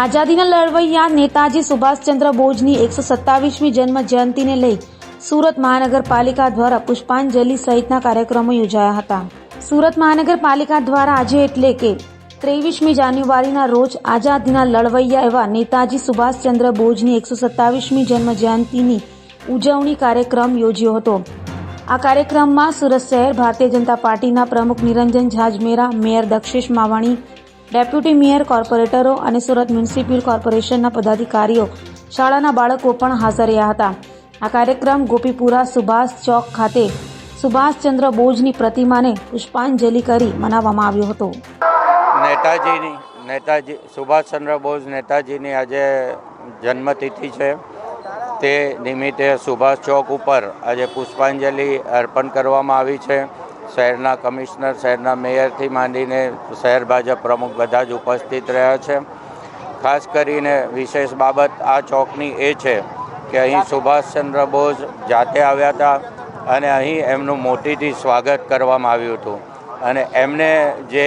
આઝાદીના લડવૈયા નેતાજી સુભાષચંદ્ર બોઝની એકસો સત્તાવીસમી જન્મ જયંતિને લઈ સુરત મહાનગરપાલિકા દ્વારા પુષ્પાંજલિ સહિતના કાર્યક્રમો યોજાયા હતા. સુરત મહાનગરપાલિકા દ્વારા આજે એટલે કે ત્રેવીસમી જાન્યુઆરીના રોજ આઝાદીના લડવૈયા એવા નેતાજી સુભાષચંદ્ર બોઝની એકસો સત્તાવીસમી જન્મ જયંતિની ઉજવણી કાર્યક્રમ યોજ્યો હતો. આ કાર્યક્રમમાં સુરત શહેર ભારતીય જનતા પાર્ટીના પ્રમુખ Niranjan Jhajmera mayor Dakshesh Mavani deputy mayor કોર્પોરેટરો અને સુરત મ્યુનિસિપલ કોર્પોરેશનના પદાધિકારીઓ શાળાના બાળકો પણ હાજર રહ્યા હતા. આ કાર્યક્રમ ગોપીપુરા સુભાષ ચોક ખાતે સુભાષચંદ્ર બોઝની પ્રતિમાને પુષ્પાંજલિ કરી મનાવવામાં આવ્યો હતો. નેતાજીની, નેતાજી, સુભાષચંદ્ર બોઝ નેતાજીની આજે જન્મતિથિ છે. તે નિમિત્તે સુભાષ ચોક ઉપર આજે પુષ્પાંજલિ અર્પણ કરવામાં આવી છે. શહેરના કમિશનર, શહેરના મેયરથી માંડીને શહેર ભાજપ પ્રમુખ બધા જ ઉપસ્થિત રહ્યા છે. ખાસ કરીને વિશેષ બાબત આ ચોકની એ છે કે અહીં સુભાષચંદ્ર બોઝ જાતે આવ્યા હતા અને અહીં એમનું મોટીથી સ્વાગત કરવામાં આવ્યું હતું. અને એમને જે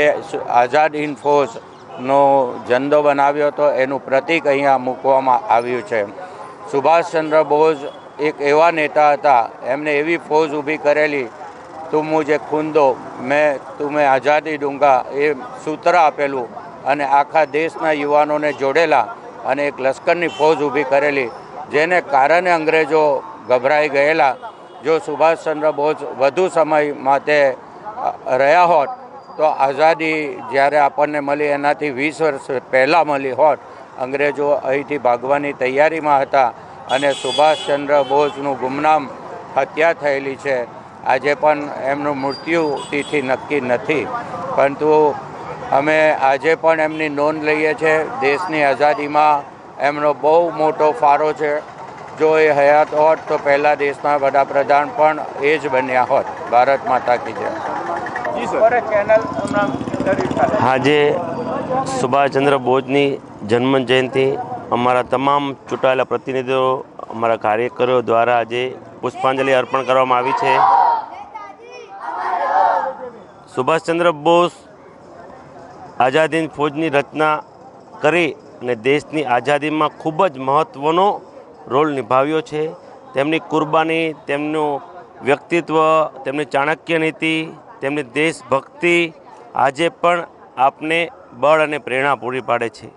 આઝાદ ઇન ફોર્સનો ઝંડો બનાવ્યો હતો, એનું પ્રતીક અહીંયા મૂકવામાં આવ્યું છે. સુભાષચંદ્ર બોઝ એક એવા નેતા હતા, એમને એવી ફોજ ઊભી કરેલી તું મુજે ખૂન દો, મેં તુમે આઝાદી દૂંગા એ સૂત્ર આપેલું અને આખા દેશના યુવાનોને જોડેલા અને એક લશ્કરની ફોજ ઊભી કરેલી, જેને કારણે અંગ્રેજો ગભરાઈ ગયેલા. જો સુભાષચંદ્ર બોઝ વધુ સમય માટે રહ્યા હોત, તો આઝાદી જ્યારે આપણને મળી, એનાથી વીસ વર્ષ પહેલાં મળી હોત, અંગ્રેજો અહીંથી ભાગવાની તૈયારીમાં હતા અને સુભાષચંદ્ર બોઝનું ગુમનામ હત્યા થયેલી છે. આજે પણ એમનું મૃત્યુ તિથિ નક્કી નથી. પરંતુ અમે આજે પણ એમની નોંધ લઈએ છીએ દેશની આઝાદીમાં એમનો બહુ મોટો ફાળો છે. જો એ હયાત હોત તો પહેલાં દેશના વડાપ્રધાન પણ એ જ બન્યા હોત. ભારત માતા કી જય. આજે સુભાષચંદ્ર બોઝની જન્મ જયંતિ અમારા તમામ ચૂંટાયેલા પ્રતિનિધિઓ અમારા કાર્યકરો દ્વારા આજે પુષ્પાંજલિ અર્પણ કરવામાં આવી છે. સુભાષચંદ્ર બોઝ આઝાદ હિંદ ફોજની રચના કરી અને દેશની આઝાદીમાં ખૂબ જ મહત્ત્વનો રોલ નિભાવ્યો છે. તેમની કુરબાની, તેમનું વ્યક્તિત્વ, તેમની ચાણક્ય નીતિ, તેમની દેશભક્તિ આજે પણ આપને બળ અને પ્રેરણા પૂરી પાડે છે.